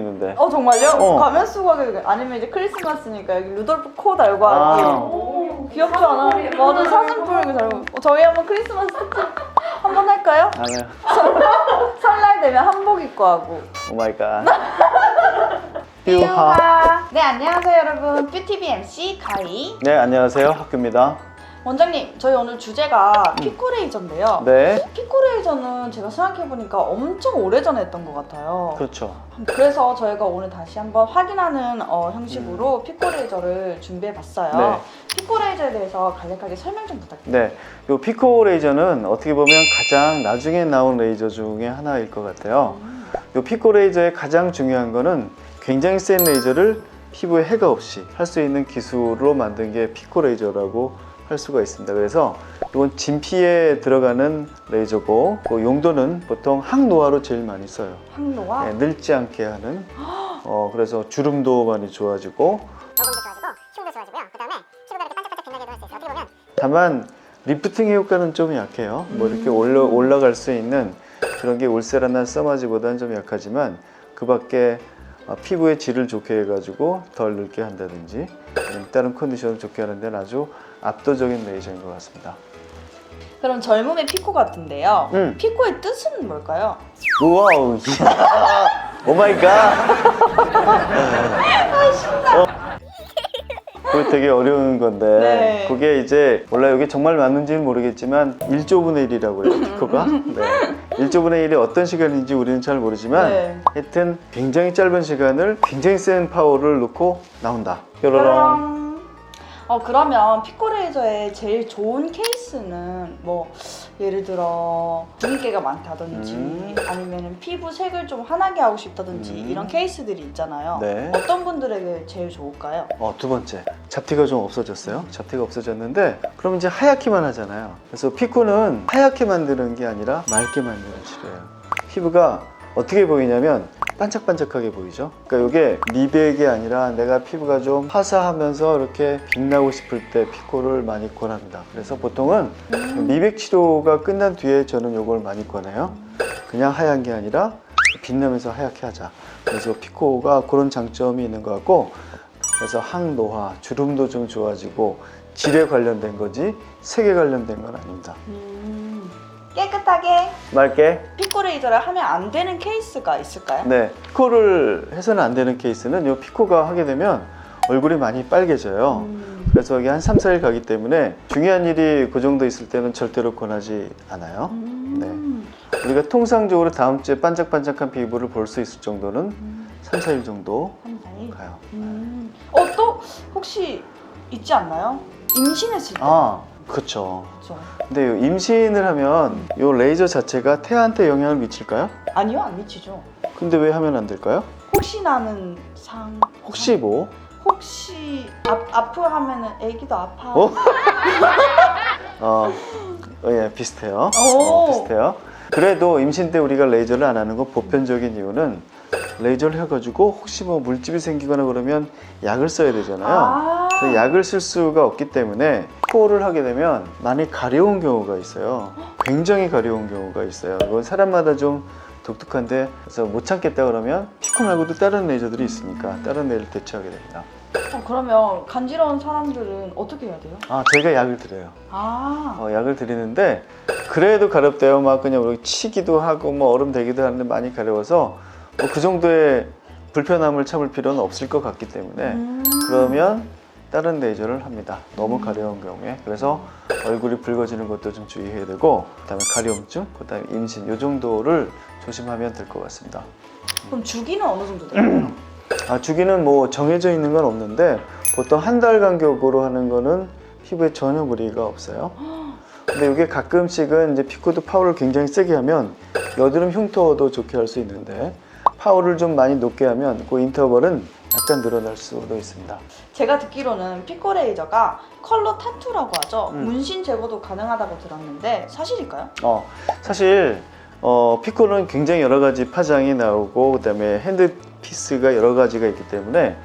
있는데. 어 정말요? 어. 가면 쓰고 하게 아니면 이제 크리스마스니까 여기 루돌프 코 달고 아. 하고 귀엽지 않아? 맞아 사진 뿌리고 달고 어, 저희 한번 크리스마스 특집 한번 할까요? 안 해요. 설날 되면 한복 입고 하고 오 마이 갓. 퓨하 네 안녕하세요 여러분 뷰티비 MC 가이 네, 안녕하세요. 학교입니다. 원장님 저희 오늘 주제가 피코레이저인데요 네. 피코레이저는 제가 생각해보니까 엄청 오래전에 했던 것 같아요 그렇죠. 그래서 저희가 오늘 다시 한번 확인하는 어, 형식으로 피코레이저를 준비해봤어요 네. 피코레이저에 대해서 간략하게 설명 좀 부탁드려요 네. 요 피코 레이저는 어떻게 보면 가장 나중에 나온 레이저 중에 하나일 것 같아요. 요 피코 레이저의 가장 중요한 거는 굉장히 센 레이저를 피부에 해가 없이 할 수 있는 기술로 만든 게 피코 레이저라고 할 수가 있습니다. 그래서 이건 진피에 들어가는 레이저고 그 용도는 보통 항노화로 제일 많이 써요. 항노화 네, 늙지 않게 하는. 어, 그래서 주름도 많이 좋아지고 저금도 좋아지고 힘도 좋아지고요. 그 다음에 피부가 이렇게 반짝반짝 빛나게도 할 수 있어요. 어떻게 보면 다만 리프팅의 효과는 좀 약해요. 뭐 이렇게 올라, 올라갈 수 있는 그런 게 울세라나 써마지보다는 좀 약하지만 그 밖에 어, 피부의 질을 좋게 해가지고 덜 늙게 한다든지 다른 컨디션을 좋게 하는 데는 아주 압도적인 레이저인 것 같습니다. 그럼 젊음의 피코 같은데요 음. 피코의 뜻은 뭘까요? 이야. 오 마이 갓. 어. 그거 되게 어려운 건데 네. 그게 이제 몰라 이게 정말 맞는지는 모르겠지만 1조분의 1이라고 해요 피코가 네. 1조분의 1이 어떤 시간인지 우리는 잘 모르지만 네. 하여튼 굉장히 짧은 시간을 굉장히 센 파워를 넣고 나온다 뾰로롱. 어 그러면 피코레이저의 제일 좋은 케이스는 뭐 예를 들어 주근깨가 많다든지 음. 아니면 피부 색을 좀 환하게 하고 싶다든지 음. 이런 케이스들이 있잖아요. 네. 어떤 분들에게 제일 좋을까요? 어, 두 번째 잡티가 좀 없어졌어요 잡티가 없어졌는데 그럼 이제 하얗게만 하잖아요 그래서 피코는 하얗게 만드는 게 아니라 맑게 만드는 치료예요 피부가 어떻게 보이냐면 반짝반짝하게 보이죠? 그러니까 이게 미백이 아니라 내가 피부가 좀 화사하면서 이렇게 빛나고 싶을 때 피코를 많이 권합니다. 그래서 보통은 미백 치료가 끝난 뒤에 저는 이걸 많이 권해요. 그냥 하얀 게 아니라 빛나면서 하얗게 하자. 그래서 피코가 그런 장점이 있는 것 같고 그래서 항노화, 주름도 좀 좋아지고 질에 관련된 거지 색에 관련된 건 아닙니다. 음, 깨끗하게 맑게 피코레이저를 하면 안 되는 케이스가 있을까요? 네 피코를 해서는 안 되는 케이스는 이 피코가 하게 되면 얼굴이 많이 빨개져요. 음, 그래서 이게 한 3, 4일 가기 때문에 중요한 일이 그 정도 있을 때는 절대로 권하지 않아요. 음, 우리가 통상적으로 다음 주에 반짝반짝한 피부를 볼 수 있을 정도는 음, 3, 4일 정도 한 사이. 가요. 음. 어, 또 혹시 있지 않나요? 임신했을 때. 아, 그렇죠. 그렇죠. 근데 요 임신을 하면 이 레이저 자체가 태아한테 영향을 미칠까요? 아니요, 안 미치죠. 근데 왜 하면 안 될까요? 혹시 나는 상. 혹시 뭐? 혹시 아, 아프하면은 애기도 아파. 어? 어, 어, 예, 비슷해요. 오. 어, 비슷해요. 그래도 임신 때 우리가 레이저를 안 하는 거 보편적인 이유는 레이저를 해가지고 혹시 뭐 물집이 생기거나 그러면 약을 써야 되잖아요. 아. 그래서 약을 쓸 수가 없기 때문에 코를 하게 되면 많이 가려운 경우가 있어요. 굉장히 가려운 경우가 있어요. 이건 사람마다 좀 독특한데 그래서 못 참겠다 그러면 피코 말고도 다른 레이저들이 있으니까 다른 레이저를 대체하게 됩니다. 어, 그러면 간지러운 사람들은 어떻게 해야 돼요? 아 저희가 약을 드려요. 아. 어, 약을 드리는데 그래도 가렵대요. 막 그냥 우리 치기도 하고 뭐 얼음 되기도 하는데 많이 가려워서 뭐 그 정도의 불편함을 참을 필요는 없을 것 같기 때문에 음. 그러면 다른 레이저를 합니다. 너무 가려운 경우에 그래서 얼굴이 붉어지는 것도 좀 주의해야 되고 그다음에 가려움증, 그다음에 임신 요 정도를 조심하면 될 것 같습니다. 그럼 주기는 어느 정도 돼요? 아, 주기는 뭐 정해져 있는 건 없는데 보통 한 달 간격으로 하는 거는 피부에 전혀 무리가 없어요. 근데 이게 가끔씩은 이제 피코도 파워를 굉장히 세게 하면 여드름 흉터도 좋게 할 수 있는데 파워를 좀 많이 높게 하면 그 인터벌은 약간 늘어날 수도 있습니다. 제가 듣기로는 피코레이저가 컬러 타투라고 하죠. 음. 문신 제거도 가능하다고 들었는데 사실일까요? 어, 사실 어, 피코는 굉장히 여러 가지 파장이 나오고 그다음에 핸드 피스가 여러 가지가 있기 때문에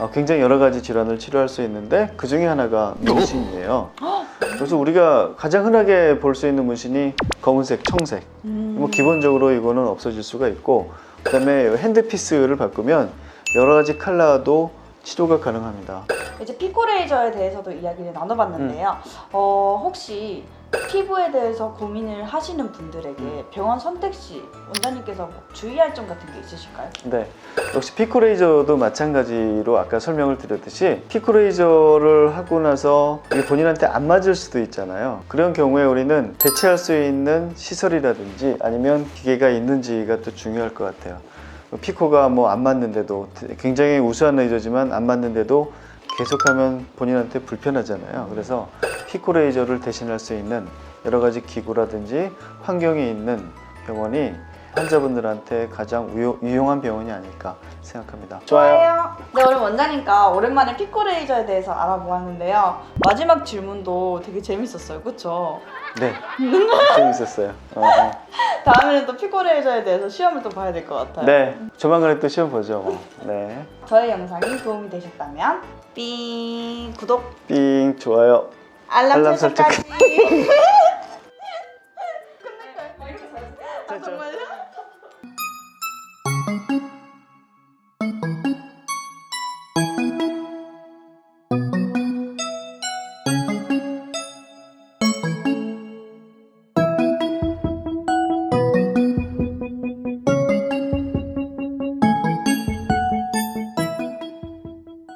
어, 굉장히 여러 가지 질환을 치료할 수 있는데 그 중에 하나가 문신이에요. 그래서 우리가 가장 흔하게 볼 수 있는 문신이 검은색, 청색. 음. 뭐 기본적으로 이거는 없어질 수가 있고 그다음에 핸드피스를 바꾸면 여러 가지 컬러도 치료가 가능합니다. 이제 피코레이저에 대해서도 이야기를 나눠봤는데요. 어, 혹시 피부에 대해서 고민을 하시는 분들에게 병원 선택 시 원장님께서 뭐 주의할 점 같은 게 있으실까요? 네. 역시 피코레이저도 마찬가지로 아까 설명을 드렸듯이 피코레이저를 하고 나서 이게 본인한테 안 맞을 수도 있잖아요. 그런 경우에 우리는 대체할 수 있는 시설이라든지 아니면 기계가 있는지가 또 중요할 것 같아요. 피코가 뭐 안 맞는데도 굉장히 우수한 레이저지만 안 맞는데도 계속하면 본인한테 불편하잖아요. 그래서 피코 레이저를 대신할 수 있는 여러 가지 기구라든지 환경이 있는 병원이 환자분들한테 가장 우요- 유용 한 병원이 아닐까 생각합니다. 네, 오늘 원장님과 오랜만에 피코레이저에 대해서 알아보았는데요. 마지막 질문도 되게 재밌었어요. 그쵸? 네. 재밌었어요. 어, 어. 다음에는 또 피코레이저에 대해서 시험을 또 봐야 될 것 같아요. 네. 조만간에 또 시험 보죠. 뭐. 네. 저의 영상이 도움이 되셨다면 삥 구독 삥 좋아요. 알람, 알람 설정까지